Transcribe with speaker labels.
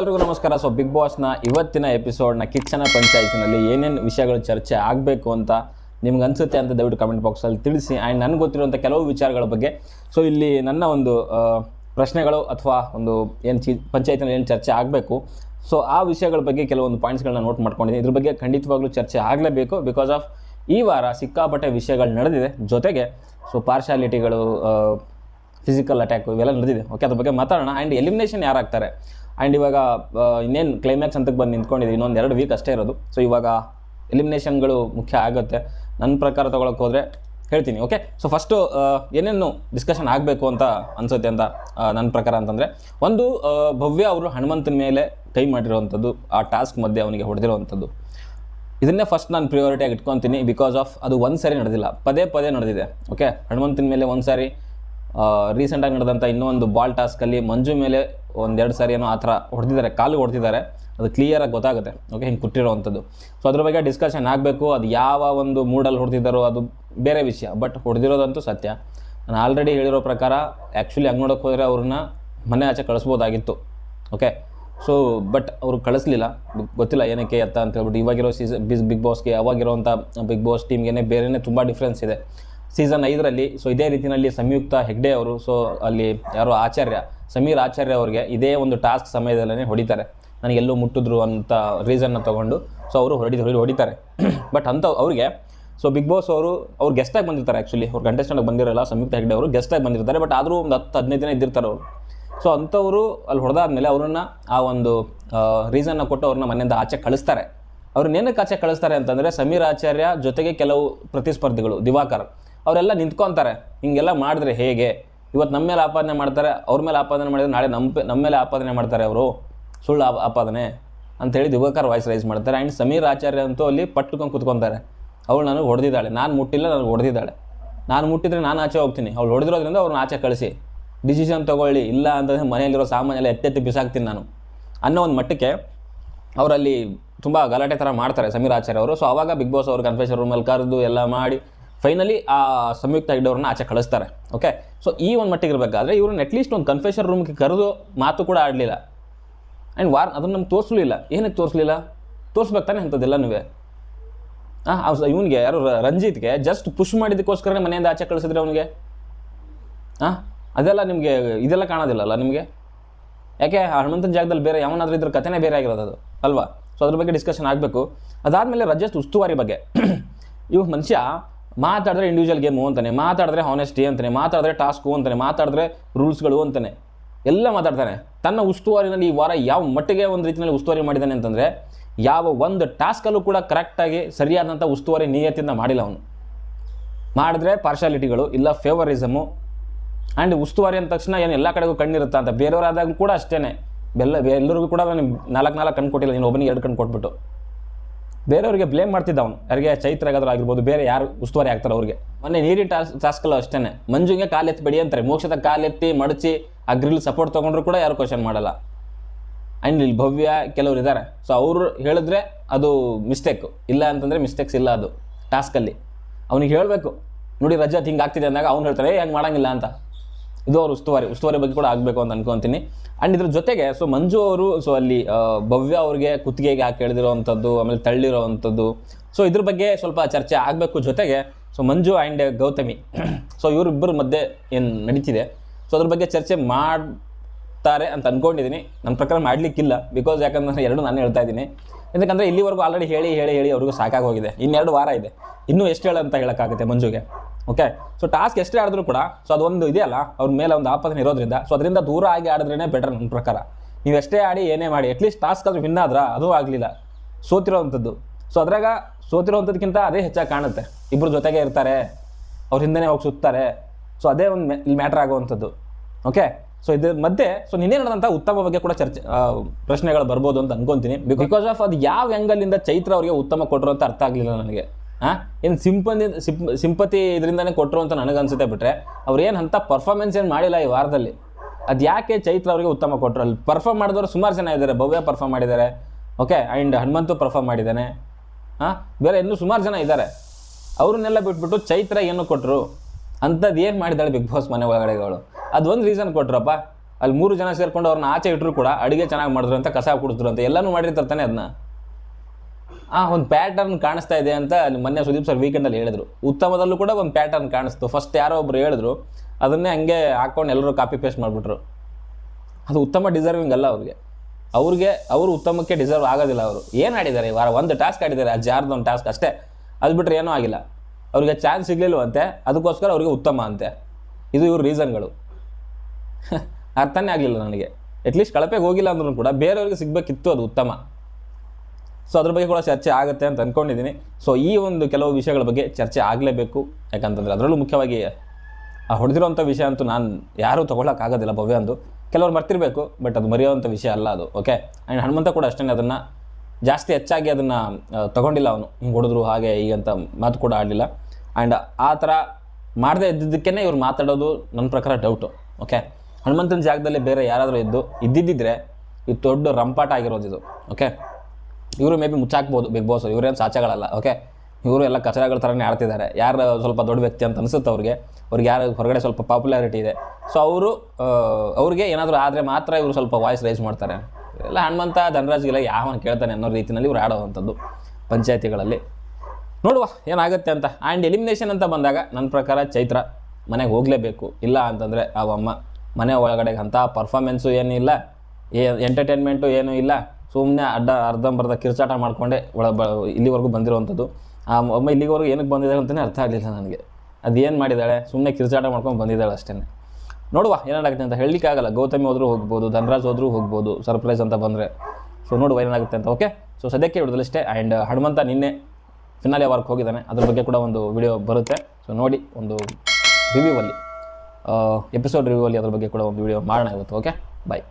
Speaker 1: ಎಲ್ರಿಗೂ ನಮಸ್ಕಾರ. So big ಬಾಸ್ನ ಇವತ್ತಿನ ಎಪಿಸೋಡ್ನ ಕಿಚ್ಚನ ಪಂಚಾಯತ್ನಲ್ಲಿ ಏನೇನು ವಿಷಯಗಳು ಚರ್ಚೆ ಆಗಬೇಕು ಅಂತ ನಿಮ್ಗೆ ಅನಿಸುತ್ತೆ ಅಂತ ದಯವಿಟ್ಟು ಕಮೆಂಟ್ ಬಾಕ್ಸಲ್ಲಿ ತಿಳಿಸಿ. ಆ್ಯಂಡ್ ನನಗೆ ಗೊತ್ತಿರುವಂಥ ಕೆಲವು ವಿಚಾರಗಳ ಬಗ್ಗೆ. ಸೊ ಇಲ್ಲಿ ನನ್ನ ಒಂದು ಪ್ರಶ್ನೆಗಳು ಅಥವಾ ಒಂದು ಏನು ಚಿ, ಪಂಚಾಯತಿನಲ್ಲಿ ಏನು ಚರ್ಚೆ ಆಗಬೇಕು. ಸೊ ಆ ವಿಷಯಗಳ ಬಗ್ಗೆ ಕೆಲವೊಂದು ಪಾಯಿಂಟ್ಸ್ಗಳನ್ನ ನೋಟ್ ಮಾಡ್ಕೊಂಡಿದ್ದೀನಿ. ಇದ್ರ ಬಗ್ಗೆ ಖಂಡಿತವಾಗ್ಲೂ ಚರ್ಚೆ ಆಗಲೇಬೇಕು ಬಿಕಾಸ್ ಆಫ್ ಈ ವಾರ ಸಿಕ್ಕಾಪಟ್ಟೆ ವಿಷಯಗಳು ನಡೆದಿದೆ. ಜೊತೆಗೆ ಸೊ ಪಾರ್ಶಾಲಿಟಿಗಳು ಫಿಸಿಕಲ್ ಅಟ್ಯಾಕ್ ಇವೆಲ್ಲ ನಡೆದಿದೆ. ಓಕೆ ಅದ್ರ ಬಗ್ಗೆ ಮಾತಾಡೋಣ. And elimination ಯಾರಾಗ್ತಾರೆ? ಆ್ಯಂಡ್ ಇವಾಗ ಇನ್ನೇನು ಕ್ಲೈಮ್ಯಾಕ್ಸ್ ಅಂತಕ್ಕೆ ಬಂದು ನಿಂತ್ಕೊಂಡಿದ್ದೀವಿ ಇನ್ನೊಂದು ಎರಡು ವೀಕ್ ಅಷ್ಟೇ ಇರೋದು. ಸೊ ಇವಾಗ ಎಲಿಮಿನೇಷನ್ಗಳು ಮುಖ್ಯ ಆಗುತ್ತೆ. ನನ್ನ ಪ್ರಕಾರ ತೊಗೊಳಕ್ಕೆ ಹೋದರೆ ಹೇಳ್ತೀನಿ ಓಕೆ ಸೊ ಫಸ್ಟು ಏನೇನು ಡಿಸ್ಕಷನ್ ಆಗಬೇಕು ಅಂತ ಅನಿಸುತ್ತೆ ಅಂತ ನನ್ನ ಪ್ರಕಾರ ಅಂತಂದರೆ, ಒಂದು ಭವ್ಯ ಅವರು ಹನುಮಂತನ ಮೇಲೆ ಕೈ ಮಾಡಿರೋವಂಥದ್ದು, ಆ ಟಾಸ್ಕ್ ಮಧ್ಯೆ ಅವನಿಗೆ ಹೊಡೆದಿರುವಂಥದ್ದು. ಇದನ್ನೇ ಫಸ್ಟ್ ನಾನು ಪ್ರಿಯೋರಿಟಿಯಾಗಿ ಇಟ್ಕೊತೀನಿ ಬಿಕಾಸ್ ಆಫ್ ಅದು ಒಂದು ಸಾರಿ ನಡೆದಿಲ್ಲ. ಪದೇ ಪದೇ ನಡೆದಿದೆ ಓಕೆ ಹನುಮಂತನ ಮೇಲೆ ಒಂದು ಸಾರಿ ರೀಸೆಂಟಾಗಿ ನಡೆದಂಥ ಇನ್ನೊಂದು ಬಾಲ್ ಟಾಸ್ಕಲ್ಲಿ ಮಂಜು ಮೇಲೆ ಒಂದೆರಡು ಸಾರಿ ಏನೋ ಆ ಥರ ಹೊಡೆದಿದ್ದಾರೆ, ಕಾಲು ಹೊಡೆದಿದ್ದಾರೆ. ಅದು ಕ್ಲಿಯರಾಗಿ ಗೊತ್ತಾಗುತ್ತೆ. ಓಕೆ ಹಿಂಗೆ ಕೊಟ್ಟಿರೋವಂಥದ್ದು. ಸೊ ಅದ್ರ ಬಗ್ಗೆ ಡಿಸ್ಕಷನ್ ಆಗಬೇಕು. ಅದು ಯಾವ ಒಂದು ಮೂಡಲ್ಲಿ ಹೊಡೆದಿದ್ದಾರೋ ಅದು ಬೇರೆ ವಿಷಯ. ಬಟ್ ಹೊಡೆದಿರೋದಂತೂ ಸತ್ಯ. ನಾನು ಆಲ್ರೆಡಿ ಹೇಳಿರೋ ಪ್ರಕಾರ ಆ್ಯಕ್ಚುಲಿ ಹಂಗೆ ನೋಡೋಕೆ ಹೋದರೆ ಅವ್ರನ್ನ ಮನೆ ಆಚೆ ಕಳಿಸ್ಬೋದಾಗಿತ್ತು. ಓಕೆ ಸೊ ಬಟ್ ಅವರು ಕಳಿಸ್ಲಿಲ್ಲ. ಗೊತ್ತಿಲ್ಲ ಏನಕ್ಕೆ ಎತ್ತ ಅಂತ ಹೇಳ್ಬಿಟ್ಟು ಇವಾಗಿರೋ ಸೀಸನ್ ಬಿಸ್ ಬಿಗ್ ಬಾಸ್ಗೆ ಅವಾಗಿರೋಂಥ ಬಿಗ್ ಬಾಸ್ ಟೀಮ್ಗೆ ಬೇರೆಯೇ ತುಂಬ ಡಿಫ್ರೆನ್ಸ್ ಇದೆ. ಸೀಸನ್ ಐದರಲ್ಲಿ ಸೊ ಇದೇ ರೀತಿಯಲ್ಲಿ ಸಂಯುಕ್ತ ಹೆಗ್ಡೆ ಅವರು ಸೊ ಅಲ್ಲಿ ಯಾರೋ ಆಚಾರ್ಯ, ಸಮೀರ್ ಆಚಾರ್ಯ ಅವ್ರಿಗೆ ಇದೇ ಒಂದು ಟಾಸ್ಕ್ ಸಮಯದಲ್ಲೇ ಹೊಡಿತಾರೆ. ನನಗೆ ಎಲ್ಲೂ ಮುಟ್ಟಿದ್ರು ಅಂತ ರೀಸನ್ನ ತೊಗೊಂಡು ಸೊ ಅವರು ಹೊಡಿ ಹೊಡಿ ಹೊಡಿತಾರೆ. ಬಟ್ ಅಂತ ಅವ್ರಿಗೆ ಸೊ ಬಿಗ್ ಬಾಸ್ ಅವರು, ಅವ್ರು ಗೆಸ್ಟಾಗಿ ಬಂದಿರ್ತಾರೆ ಆ್ಯಕ್ಚುಲಿ ಅವ್ರು ಕಂಟೆಸ್ಟೆಂಟಾಗಿ ಬಂದಿರಲ್ಲ, ಸಂಯುಕ್ತ ಹೆಗ್ಡೆ ಅವರು ಗೆಸ್ಟಾಗಿ ಬಂದಿರ್ತಾರೆ ಬಟ್ ಆದರೂ ಒಂದು ಹತ್ತು, ಹದಿನೈದು ದಿನ ಇದ್ದಿರ್ತಾರೆ ಅವರು. ಸೊ ಅಂಥವರು ಅಲ್ಲಿ ಹೊಡೆದಾದ್ಮೇಲೆ ಅವ್ರನ್ನ ಆ ಒಂದು ರೀಸನ್ನ ಕೊಟ್ಟು ಅವ್ರನ್ನ ಮನೆಯಿಂದ ಆಚೆ ಕಳಿಸ್ತಾರೆ. ಅವ್ರನ್ನ ಏನಕ್ಕೆ ಆಚೆ ಕಳಿಸ್ತಾರೆ ಅಂತಂದರೆ, ಸಮೀರ್ ಆಚಾರ್ಯ ಜೊತೆಗೆ ಕೆಲವು ಪ್ರತಿಸ್ಪರ್ಧಿಗಳು, ದಿವಾಕರ್. ಅವರೆಲ್ಲ ನಿಂತ್ಕೊತಾರೆ. ಹಿಂಗೆಲ್ಲ ಮಾಡಿದ್ರೆ ಹೇಗೆ? ಇವತ್ತು ನಮ್ಮ ಮೇಲೆ ಆಪಾದನೆ ಮಾಡ್ತಾರೆ, ಅವ್ರ ಮೇಲೆ ಆಪಾದನೆ ಮಾಡಿದ್ರೆ ನಾಳೆ ನಮ್ಮ ನಮ್ಮ ಮೇಲೆ ಆಪಾದನೆ ಮಾಡ್ತಾರೆ ಅವರು? ಸುಳ್ಳು ಆಪಾದನೆ ಅಂತೇಳಿ ದಿವಾಕರ್ ವಾಯ್ಸ್ ರೈಸ್ ಮಾಡ್ತಾರೆ. ಆ್ಯಂಡ್ ಸಮೀರ್ ಆಚಾರ್ಯ ಅಂತೂ ಅಲ್ಲಿ ಪಟ್ಕೊಂಡು ಕುತ್ಕೊತಾರೆ. ಅವಳು ನನಗೆ ಹೊಡೆದಿದ್ದಾಳೆ. ನಾನು ಮುಟ್ಟಿಲ್ಲ, ನನಗೆ ಹೊಡೆದಿದ್ದಾಳೆ. ನಾನು ಮುಟ್ಟಿದ್ರೆ ನಾನು ಆಚೆ ಹೋಗ್ತೀನಿ. ಅವಳು ಹೊಡೆದಿರೋದ್ರಿಂದ ಅವ್ರನ್ನ ಆಚೆ ಕಳಿಸಿ. ಡಿಸಿಷನ್ ತೊಗೊಳ್ಳಿ. ಇಲ್ಲ ಅಂತಂದರೆ ಮನೆಯಲ್ಲಿರೋ ಸಾಮಾನೆಲ್ಲ ಎತ್ತೆತ್ತಿ ಬಿಸಾಕ್ತೀನಿ ನಾನು. ಅನ್ನೋ ಒಂದು ಮಟ್ಟಕ್ಕೆ ಅವರಲ್ಲಿ ತುಂಬ ಗಲಾಟೆ ಥರ ಮಾಡ್ತಾರೆ ಸಮೀರ್ ಆಚಾರ್ಯ ಅವರು. ಸೊ ಆವಾಗ ಬಿಗ್ ಬಾಸ್ ಅವರು ಕನ್ಫೆಷನ್ ರೂಮಲ್ಲಿ ಕರೆದು ಎಲ್ಲ ಮಾಡಿ ಫೈನಲಿ ಆ ಸಂಯುಕ್ತ ಹೆಗ್ಡೆವ್ರನ್ನ ಆಚೆ ಕಳಿಸ್ತಾರೆ ಓಕೆ ಸೊ ಈ ಒಂದು ಮಟ್ಟಿಗೆ ಇರಬೇಕಾದ್ರೆ ಇವ್ರನ್ನ ಅಟ್ಲೀಸ್ಟ್ ಒಂದು ಕನ್ಫೆಷನ್ ರೂಮ್ಗೆ ಕರೆದು ಮಾತು ಕೂಡ ಆಡಲಿಲ್ಲ. ಆ್ಯಂಡ್ ವಾರ್, ಅದನ್ನು ನಮ್ಗೆ ತೋರಿಸಲಿಲ್ಲ. ಏನಕ್ಕೆ ತೋರಿಸಲಿಲ್ಲ? ತೋರಿಸ್ಬೇಕು ತಾನೆ ನೀವೇ. ಹಾಂ ಇವನಿಗೆ ಯಾರು ರಂಜಿತ್ಗೆ ಜಸ್ಟ್ ಪುಷ್ ಮಾಡಿದ್ದಕ್ಕೋಸ್ಕರನೇ ಮನೆಯಿಂದ ಆಚೆ ಕಳಿಸಿದ್ರೆ ಅವನಿಗೆ. ಹಾಂ ಅದೆಲ್ಲ ನಿಮಗೆ ಇದೆಲ್ಲ ಕಾಣೋದಿಲ್ಲಲ್ಲ ನಿಮಗೆ? ಯಾಕೆ, ಆ ಹನುಮಂತನ ಜಾಗದಲ್ಲಿ ಬೇರೆ ಯಾವನಾದ್ರೂ ಇದ್ರ ಕಥೆನೇ ಬೇರೆ ಆಗಿರೋದು ಅದು, ಅಲ್ವಾ? ಸೊ ಅದ್ರ ಬಗ್ಗೆ ಡಿಸ್ಕಷನ್ ಆಗಬೇಕು. ಅದಾದಮೇಲೆ ರಜತ್ ಉಸ್ತುವಾರಿ ಬಗ್ಗೆ. ಇವು ಮನುಷ್ಯ ಮಾತಾಡಿದ್ರೆ ಇಂಡಿವಿಜುವಲ್ ಗೇಮು ಅಂತಾನೆ, ಮಾತಾಡಿದ್ರೆ ಹಾನೆಸ್ಟಿ ಅಂತಾನೆ, ಮಾತಾಡಿದ್ರೆ ಟಾಸ್ಕು ಅಂತಾನೆ, ಮಾತಾಡಿದ್ರೆ ರೂಲ್ಸ್ಗಳು ಅಂತಾನೆ, ಎಲ್ಲ ಮಾತಾಡ್ತಾನೆ. ತನ್ನ ಉಸ್ತುವಾರಿನಲ್ಲಿ ಈ ವಾರ ಯಾವ ಮಟ್ಟಿಗೆ ಒಂದು ರೀತಿಯಲ್ಲಿ ಉಸ್ತುವಾರಿ ಮಾಡಿದ್ದಾನೆ ಅಂತಂದರೆ, ಯಾವ ಒಂದು ಟಾಸ್ಕಲ್ಲೂ ಕೂಡ ಕರೆಕ್ಟಾಗಿ ಸರಿಯಾದಂಥ ಉಸ್ತುವಾರಿ ನಿಯತ್ತಿಂದ ಮಾಡಿಲ್ಲ ಅವನು. ಮಾಡಿದ್ರೆ ಪಾರ್ಶಾಲಿಟಿಗಳು ಇಲ್ಲ ಫೇವರಿಸಮು ಆ್ಯಂಡ್ ಉಸ್ತುವಾರಿ ಅಂದ ತಕ್ಷಣ ಏನು ಎಲ್ಲ ಕಡೆಗೂ ಕಣ್ಣಿರುತ್ತಾ ಅಂತ ಬೇರೆಯವರಾದಾಗ ಕೂಡ ಅಷ್ಟೇ ಬೆಲ್ಲ, ಎಲ್ಲರಿಗೂ ಕೂಡ ನಾನು ನಾಲ್ಕು ನಾಲ್ಕು ಕಣ್ಣು ಕೊಟ್ಟಿಲ್ಲ, ನೀನು ಒಬ್ಬನಿಗೆ ಎರಡು ಕಣ್ಣು ಕೊಟ್ಬಿಟ್ಟು. ಬೇರೆಯವ್ರಿಗೆ ಬ್ಲೇಮ್ ಮಾಡ್ತಿದ್ದ ಅವನು. ಯಾರಿಗೆ ಚೈತ್ರಗಾದ್ರೂ ಆಗಿರ್ಬೋದು, ಬೇರೆ ಯಾರು ಉಸ್ತುವಾರಿ ಆಗ್ತಾರೆ ಅವ್ರಿಗೆ. ಮೊನ್ನೆ ನೀರಿನ ಟಾಸ್ ಟಾಸ್ಕಲ್ಲ ಅಷ್ಟೇ ಮಂಜುಗೆ ಕಾಲೆತ್ತಿ ಅಂತಾರೆ. ಮೋಕ್ಷದ ಕಾಲೆತ್ತಿ ಮಡಚಿ ಆ ಗ್ರಿಲ್ ಸಪೋರ್ಟ್ ತೊಗೊಂಡ್ರು ಕೂಡ ಯಾರು ಕ್ವಶನ್ ಮಾಡಲ್ಲ. ಆ್ಯಂಡ್ ಇಲ್ಲಿ ಭವ್ಯ ಕೆಲವ್ರು ಇದ್ದಾರೆ ಸೊ ಅವರು ಹೇಳಿದ್ರೆ ಅದು ಮಿಸ್ಟೇಕು ಇಲ್ಲ ಅಂತಂದರೆ ಮಿಸ್ಟೇಕ್ಸ್ ಇಲ್ಲ ಅದು. ಟಾಸ್ಕಲ್ಲಿ ಅವನಿಗೆ ಹೇಳಬೇಕು. ನೋಡಿ ರಜತ್ ಹಿಂಗೆ ಆಗ್ತಿದೆ ಅಂದಾಗ ಅವ್ನು ಹೇಳ್ತಾರೆ ಹಂಗೆ ಮಾಡಂಗಿಲ್ಲ ಅಂತ. ಇದು ಅವ್ರ ಉಸ್ತುವಾರಿ ಉಸ್ತುವಾರಿ ಬಗ್ಗೆ ಕೂಡ ಆಗಬೇಕು ಅಂತ ಅನ್ಕೊಂತೀನಿ. ಆ್ಯಂಡ್ ಇದ್ರ ಜೊತೆಗೆ ಸೊ ಮಂಜು ಅವರು ಸೊ ಅಲ್ಲಿ ಭವ್ಯ ಅವ್ರಿಗೆ ಕುತ್ತಿಗೆಗೆ ಹಾಕಿ ಎಳೆದಿರೋವಂಥದ್ದು ಆಮೇಲೆ ತಳ್ಳಿರೋವಂಥದ್ದು ಸೊ ಇದ್ರ ಬಗ್ಗೆ ಸ್ವಲ್ಪ ಚರ್ಚೆ ಆಗಬೇಕು ಜೊತೆಗೆ so Manju and Gowthami. So ಇವರಿಬ್ಬರ ಮಧ್ಯೆ ಏನು ನಡೀತಿದೆ? ಸೊ ಅದ್ರ ಬಗ್ಗೆ ಚರ್ಚೆ ಮಾಡ್ತಾರೆ ಅಂತ ಅಂದ್ಕೊಂಡಿದ್ದೀನಿ ನನ್ನ ಪ್ರಕಾರ ಮಾಡಲಿಕ್ಕಿಲ್ಲ. ಬಿಕಾಸ್ ಯಾಕಂದ್ರೆ ಎರಡು ನಾನು ಹೇಳ್ತಾ ಇದ್ದೀನಿ. ಯಾಕಂದರೆ ಇಲ್ಲಿವರೆಗೂ ಆಲ್ರೆಡಿ ಹೇಳಿ ಹೇಳಿ ಹೇಳಿ ಅವ್ರಿಗೂ ಸಾಕಾಗಿ ಹೋಗಿದೆ ಇನ್ನೆರಡು ವಾರ ಇದೆ. ಇನ್ನೂ ಎಷ್ಟು ಹೇಳಂತ ಹೇಳೋಕ್ಕಾಗುತ್ತೆ ಮಂಜುಗೆ. ಓಕೆ ಸೊ ಟಾಸ್ಕ್ ಎಷ್ಟೇ ಆಡಿದ್ರು ಕೂಡ ಸೊ ಅದೊಂದು ಇದೆಯಲ್ಲ ಅವ್ರ ಮೇಲೆ ಒಂದು ಆಪತ್ತನೆ ಇರೋದ್ರಿಂದ. ಸೊ ಅದರಿಂದ ದೂರ ಆಗಿ ಆಡಿದ್ರೇ ಬೆಟರ್ ನನ್ನ ಪ್ರಕಾರ. ನೀವು ಎಷ್ಟೇ ಆಡಿ, ಏನೇ ಮಾಡಿ ಅಟ್ಲೀಸ್ಟ್ ಟಾಸ್ಕ್ ಆದ್ರೂ ವಿನ್ ಆದ್ರೆ, ಅದು ಆಗಲಿಲ್ಲ. ಸೋತಿರೋವಂಥದ್ದು ಸೊ ಅದ್ರಾಗ ಸೋತಿರೋವಂಥದ್ಕಿಂತ ಅದೇ ಹೆಚ್ಚಾಗಿ ಕಾಣುತ್ತೆ. ಇಬ್ಬರು ಜೊತೆಗೆ ಇರ್ತಾರೆ. ಅವ್ರ ಹಿಂದೆನೇ ಹೋಗಿ ಸುತ್ತಾರೆ. ಸೊ ಅದೇ ಒಂದು ಇಲ್ಲಿ ಮ್ಯಾಟ್ರ್ ಆಗುವಂಥದ್ದು ಓಕೆ ಸೊ ಇದ್ರ ಮಧ್ಯೆ ಸೊ ನಿನ್ನೆ ನಡೆದಂಥ ಉತ್ತಮ ಬಗ್ಗೆ ಕೂಡ ಚರ್ಚೆ ಪ್ರಶ್ನೆಗಳು ಬರ್ಬೋದು ಅಂತ ಅನ್ಕೊಂತೀನಿ. ಬಿಕಾಸ್ ಆಫ್ ಅದು ಯಾವ ಆ್ಯಂಗಲಿಂದ ಚೈತ್ರ ಅವರಿಗೆ ಉತ್ತಮ ಕೊಟ್ಟರು ಅಂತ ಅರ್ಥ ಆಗಲಿಲ್ಲ ನನಗೆ. ಹಾಂ ಏನು ಸಿಂಪನಿ ಸಿಂಪ್ ಸಿಂಪತಿ ಇದರಿಂದನೇ ಕೊಟ್ಟರು ಅಂತ ನನಗನ್ಸುತ್ತೆ ಬಿಟ್ರೆ, ಅವ್ರು ಏನು ಅಂಥ ಪರ್ಫಾರ್ಮೆನ್ಸ್ ಏನು ಮಾಡಿಲ್ಲ ಈ ವಾರದಲ್ಲಿ. ಅದು ಯಾಕೆ ಚೈತ್ರ ಅವರಿಗೆ ಉತ್ತಮ ಕೊಟ್ಟರು ಅಲ್ಲಿ ಪರ್ಫಾರ್ಮ್ ಮಾಡಿದವರು ಸುಮಾರು ಜನ ಇದ್ದಾರೆ. ಭವ್ಯ ಪರ್ಫಾರ್ಮ್ ಮಾಡಿದ್ದಾರೆ. ಓಕೆ ಆ್ಯಂಡ್ ಹನುಮಂತು ಪರ್ಫಾರ್ಮ್ ಮಾಡಿದ್ದಾನೆ. ಹಾಂ ಬೇರೆ ಇನ್ನೂ ಸುಮಾರು ಜನ ಇದ್ದಾರೆ. ಅವ್ರನ್ನೆಲ್ಲ ಬಿಟ್ಬಿಟ್ಟು ಚೈತ್ರ ಏನು ಕೊಟ್ಟರು ಅಂಥದ್ದು ಏನು ಮಾಡಿದ್ದಾಳೆ ಬಿಗ್ ಬಾಸ್ ಮನೆ ಒಳಗಡೆಗಳು? ಅದೊಂದು ರೀಸನ್ ಕೊಟ್ರಪ್ಪ. ಅಲ್ಲಿ ಮೂರು ಜನ ಸೇರ್ಕೊಂಡು ಅವ್ರನ್ನ ಆಚೆ ಇಟ್ಟರು ಕೂಡ ಅಡುಗೆ ಚೆನ್ನಾಗಿ ಮಾಡಿದ್ರು ಅಂತ ಕಸ ಕುಡಿದ್ರು ಅಂತ, ಎಲ್ಲನೂ ಮಾಡಿರ್ತಾರೆ ತಾನೆ ಅದನ್ನ ಆ, ಒಂದು ಪ್ಯಾಟರ್ನ್ ಕಾಣಿಸ್ತಾ ಇದೆ ಅಂತ ಮೊನ್ನೆ ಸುದೀಪ್ ಸರ್ ವೀಕೆಂಡಲ್ಲಿ ಹೇಳಿದ್ರು. ಉತ್ತಮದಲ್ಲೂ ಕೂಡ ಒಂದು ಪ್ಯಾಟರ್ನ್ ಕಾಣಿಸ್ತು. ಫಸ್ಟ್ ಯಾರೋ ಒಬ್ರು ಹೇಳಿದ್ರು, ಅದನ್ನೇ ಹಂಗೆ ಹಾಕ್ಕೊಂಡು ಎಲ್ಲರೂ ಕಾಪಿ ಪೇಸ್ಟ್ ಮಾಡಿಬಿಟ್ರು. ಅದು ಉತ್ತಮ ಡಿಸರ್ವಿಂಗ್ ಅಲ್ಲ ಅವ್ರಿಗೆ. ಅವ್ರಿಗೆ, ಅವರು ಉತ್ತಮಕ್ಕೆ ಡಿಸರ್ವ್ ಆಗೋದಿಲ್ಲ ಅವರು. ಏನು ಆಡಿದ್ದಾರೆ? ಈ ವಾರ ಒಂದು ಟಾಸ್ಕ್ ಆಡಿದ್ದಾರೆ. ಆ ಜಾರ್ದು ಒಂದು ಟಾಸ್ಕ್ ಅಷ್ಟೇ. ಅದು ಬಿಟ್ಟರೆ ಏನೂ ಆಗಿಲ್ಲ. ಅವ್ರಿಗೆ ಚಾನ್ಸ್ ಸಿಗಲಿಲ್ವಂತೆ, ಅದಕ್ಕೋಸ್ಕರ ಅವ್ರಿಗೆ ಉತ್ತಮ ಅಂತೆ. ಇದು ಇವ್ರ ರೀಸನ್ಗಳು ಅರ್ಥನೇ ಆಗಲಿಲ್ಲ ನನಗೆ. ಅಟ್ಲೀಸ್ಟ್ ಕಳಪೆಗೆ ಹೋಗಿಲ್ಲ ಅಂದ್ರೂ ಕೂಡ ಬೇರೆಯವ್ರಿಗೆ ಸಿಗಬೇಕಿತ್ತು ಅದು ಉತ್ತಮ. ಸೊ ಅದ್ರ ಬಗ್ಗೆ ಕೂಡ ಚರ್ಚೆ ಆಗುತ್ತೆ ಅಂತ ಅಂದ್ಕೊಂಡಿದ್ದೀನಿ ಸೊ ಈ ಒಂದು ಕೆಲವು ವಿಷಯಗಳ ಬಗ್ಗೆ ಚರ್ಚೆ ಆಗಲೇಬೇಕು. ಯಾಕಂತಂದರೆ ಅದರಲ್ಲೂ ಮುಖ್ಯವಾಗಿ ಆ ಹೊಡೆದಿರೋಂಥ ವಿಷಯ ಅಂತೂ ನಾನು ಯಾರೂ ತೊಗೊಳಕ್ಕಾಗೋದಿಲ್ಲ ಭವ್ಯ ಅಂದು. ಕೆಲವರು ಮರ್ತಿರಬೇಕು ಬಟ್ ಅದು ಮರೆಯೋವಂಥ ವಿಷಯ ಅಲ್ಲ ಅದು ಓಕೆ ಆ್ಯಂಡ್ ಹನುಮಂತ ಕೂಡ ಅಷ್ಟೇ ಅದನ್ನು ಜಾಸ್ತಿ ಹೆಚ್ಚಾಗಿ ಅದನ್ನು ತೊಗೊಂಡಿಲ್ಲ ಅವನು. ಹಿಂಗೆ ಹೊಡೆದ್ರು ಹಾಗೆ ಅಂತ ಮಾತು ಕೂಡ ಆಡಲಿಲ್ಲ. ಆ್ಯಂಡ್ ಆ ಥರ ಮಾಡದೇ ಇದ್ದಿದ್ದಕ್ಕೇ ಇವ್ರು ಮಾತಾಡೋದು ನನ್ನ ಪ್ರಕಾರ ಡೌಟು ಓಕೆ ಹನುಮಂತನ ಜಾಗದಲ್ಲಿ ಬೇರೆ ಯಾರಾದರೂ ಇದ್ದು, ಇದ್ದಿದ್ದಿದ್ರೆ ಇದು ದೊಡ್ಡ ರಂಪಾಟ ಆಗಿರೋದು ಇದು ಓಕೆ ಇವರು ಮೇ ಬಿ ಮುಚ್ಚಾಕ್ಬೋದು ಬಿಗ್ ಬಾಸ್ ಇವರೇನು ಸಾಚಗಳಲ್ಲ ಓಕೆ ಇವರು ಎಲ್ಲ ಕಚರಗಳ ಥರನೇ ಆಡ್ತಿದ್ದಾರೆ. ಯಾರು ಸ್ವಲ್ಪ ದೊಡ್ಡ ವ್ಯಕ್ತಿ ಅಂತ ಅನಿಸುತ್ತೆ ಅವ್ರಿಗೆ. ಅವ್ರಿಗೆ ಯಾರು ಹೊರಗಡೆ ಸ್ವಲ್ಪ ಪಾಪ್ಯುಲಾರಿಟಿ ಇದೆ. ಸೊ ಅವರು ಅವ್ರಿಗೆ ಏನಾದರೂ ಆದರೆ ಮಾತ್ರ ಇವರು ಸ್ವಲ್ಪ ವಾಯ್ಸ್ ರೈಸ್ ಮಾಡ್ತಾರೆ. ಎಲ್ಲ ಹನುಮಂತ ಧನರಾಜ್ಗೆಲ್ಲ ಯಾವನು ಕೇಳ್ತಾನೆ ಅನ್ನೋ ರೀತಿಯಲ್ಲಿ ಇವರು ಆಡೋವಂಥದ್ದು ಪಂಚಾಯತಿಗಳಲ್ಲಿ. ನೋಡುವ ಏನಾಗುತ್ತೆ ಅಂತ. ಆ್ಯಂಡ್ ಎಲಿಮಿನೇಷನ್ ಅಂತ ಬಂದಾಗ ನನ್ನ ಪ್ರಕಾರ ಚೈತ್ರ ಮನೆಗೆ ಹೋಗಲೇಬೇಕು. ಇಲ್ಲ ಅಂತಂದರೆ ಅವಮ್ಮ ಮನೆ ಒಳಗಡೆ ಅಂತ ಪರ್ಫಾಮೆನ್ಸು ಏನೂ ಇಲ್ಲ ಏ ಎಂಟರ್ಟೈನ್ಮೆಂಟು ಏನೂ ಇಲ್ಲ. ಸುಮ್ಮನೆ ಅಡ್ಡ ಅರ್ಧಂಬರ್ಧ ಕಿರ್ಚಾಟ ಮಾಡಿಕೊಂಡೆ ಒಳ ಬ, ಇಲ್ಲಿವರೆಗೂ ಬಂದಿರುವಂಥದ್ದು. ಆ ಅಮ್ಮ ಇಲ್ಲಿವರೆಗೂ ಏನಕ್ಕೆ ಬಂದಿದ್ದಾಳೆ ಅಂತಲೇ ಅರ್ಥ ಆಗಲಿಲ್ಲ ನನಗೆ. ಅದೇನು ಮಾಡಿದ್ದಾಳೆ? ಸುಮ್ಮನೆ ಕಿರ್ಚಾಟ ಮಾಡ್ಕೊಂಡು ಬಂದಿದ್ದಾಳೆ ಅಷ್ಟೇ ನೋಡುವ ಏನಾಗುತ್ತೆ ಅಂತ ಹೇಳಲಿಕ್ಕಾಗಲ್ಲ. ಗೌತಮಿ ಹೋದರೂ ಹೋಗ್ಬೋದು, ಧನರಾಜ್ ಹೋದರೂ ಹೋಗ್ಬೋದು ಸರ್ಪ್ರೈಸ್ ಅಂತ ಬಂದರೆ. ಸೊ ನೋಡುವ ಏನಾಗುತ್ತೆ ಅಂತ ಓಕೆ ಸೊ ಸದ್ಯಕ್ಕೆ ಹಿಡಿದಲ್ಲಷ್ಟೇ ಆ್ಯಂಡ್ ಹನುಮಂತ ನಿನ್ನೆ ಫಿನಾಲೆ ವರ್ಕ್ ಹೋಗಿದ್ದಾನೆ. ಅದ್ರ ಬಗ್ಗೆ ಕೂಡ ಒಂದು ವಿಡಿಯೋ ಬರುತ್ತೆ. ಸೊ ನೋಡಿ, ಒಂದು ರಿವ್ಯೂವಲ್ಲಿ ಎಪಿಸೋಡ್ ರಿವ್ಯೂ ಅಲ್ಲಿ ಅದ್ರ ಬಗ್ಗೆ ಕೂಡ ಒಂದು ವಿಡಿಯೋ ಮಾಡೋಣ ಇವತ್ತು ಓಕೆ ಬಾಯ್